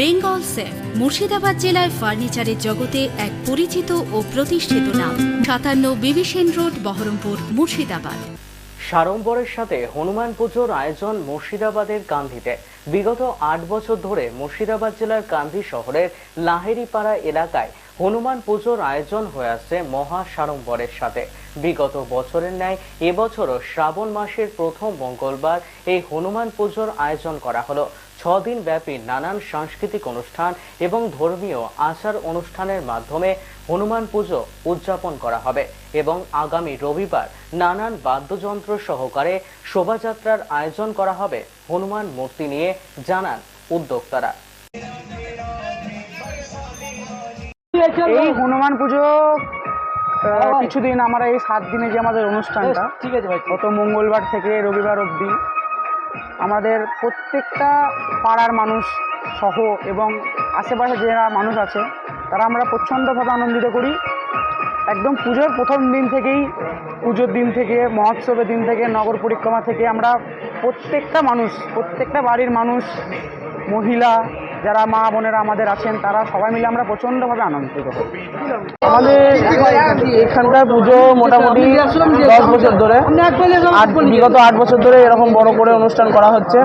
Bengal safe, Murshidabad জেলায় ফার্নিচারের জগতে এক পরিচিত ও প্রতিষ্ঠিত নাম। সাতান্ন বিবিসেন রোড, বহরমপুর, মুর্শিদাবাদ। সাড়ম্বরের সাথে হনুমান পুজোর আয়োজন মুর্শিদাবাদের কান্দিতে বিগত আট বছর ধরে মুর্শিদাবাদ জেলার কান্দি শহরের লাহেরিপাড়া এলাকায় হনুমান পুজোর আয়োজন হয়ে আসছে মহা সাড়ম্বরের সাথে। বিগত বছরের ন্যায় এবছরও শ্রাবণ মাসের প্রথম মঙ্গলবার এই হনুমান পুজোর আয়োজন করা হলো। ছদিন ব্যাপী নানান সাংস্কৃতিক অনুষ্ঠান এবং ধর্মীয় আচার অনুষ্ঠানের মাধ্যমে হনুমান পুজো উদযাপন করা হবে এবং আগামী রবিবার নানান বাদ্যযন্ত্র সহকারে শোভাযাত্রার আয়োজন করা হবে হনুমান মূর্তি নিয়ে জানান উদ্যোক্তারা। এই হনুমান পুজো কিছুদিন আমরা এই সাত দিনে যে আমাদের অনুষ্ঠানটা ঠিক আছে ভাই গত মঙ্গলবার থেকে রবিবার অবধি। আমাদের প্রত্যেকটা পাড়ার মানুষ সহ এবং আশেপাশে যারা মানুষ আছে, তারা আমরা প্রচণ্ডভাবে আনন্দিত করি। একদম পুজোর প্রথম দিন থেকেই, পুজোর দিন থেকে, মহোৎসবের দিন থেকে, নগর পরিক্রমা থেকে আমরা প্রত্যেকটা মানুষ, প্রত্যেকটা বাড়ির মানুষ, মহিলা, যারা মা বোনেরা আমাদের আছেন, তারা সবাই মিলে আমরা প্রচণ্ডভাবে আনন্দিত হই। আমাদের এখানকার পুজো মোটামুটি দশ বছর ধরে। বিগত আট বছর ধরে এরকম বড় করে অনুষ্ঠান করা হচ্ছে।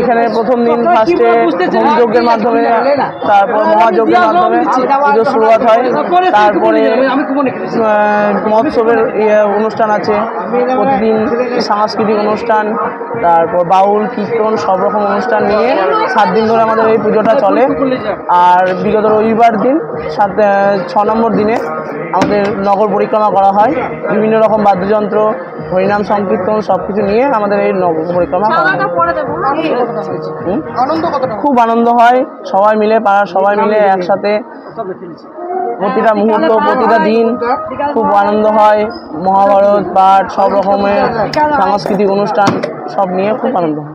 এখানে প্রথম দিন ফার্স্টে যজ্ঞের মাধ্যমে, তারপর মহাযজ্ঞের মাধ্যমে পুজো শুরুয়াত হয়। তারপরে মহোৎসবের ইয়ে অনুষ্ঠান আছে। প্রতিদিন সাংস্কৃতিক অনুষ্ঠান, তারপর বাউল, কীর্তন, সব রকম অনুষ্ঠান নিয়ে সাত দিন ধরে আমাদের এই পুজোটা চলে। আর বিগত রবিবার দিন সাত ছ নম্বর দিনে আমাদের নগর পরিক্রমা করা হয়। বিভিন্ন রকম বাদ্যযন্ত্র হরিনাম সংকীর্তন সব কিছু নিয়ে আমাদের এই নগর পরিক্রমা করা হয়। খুব আনন্দ হয়। সবাই মিলে পাড়ার সবাই মিলে একসাথে প্রতিটা মুহূর্ত প্রতিটা দিন খুব আনন্দ হয়। মহাভারত পাঠ সব রকমের সাংস্কৃতিক অনুষ্ঠান সব নিয়ে খুব আনন্দ হয়।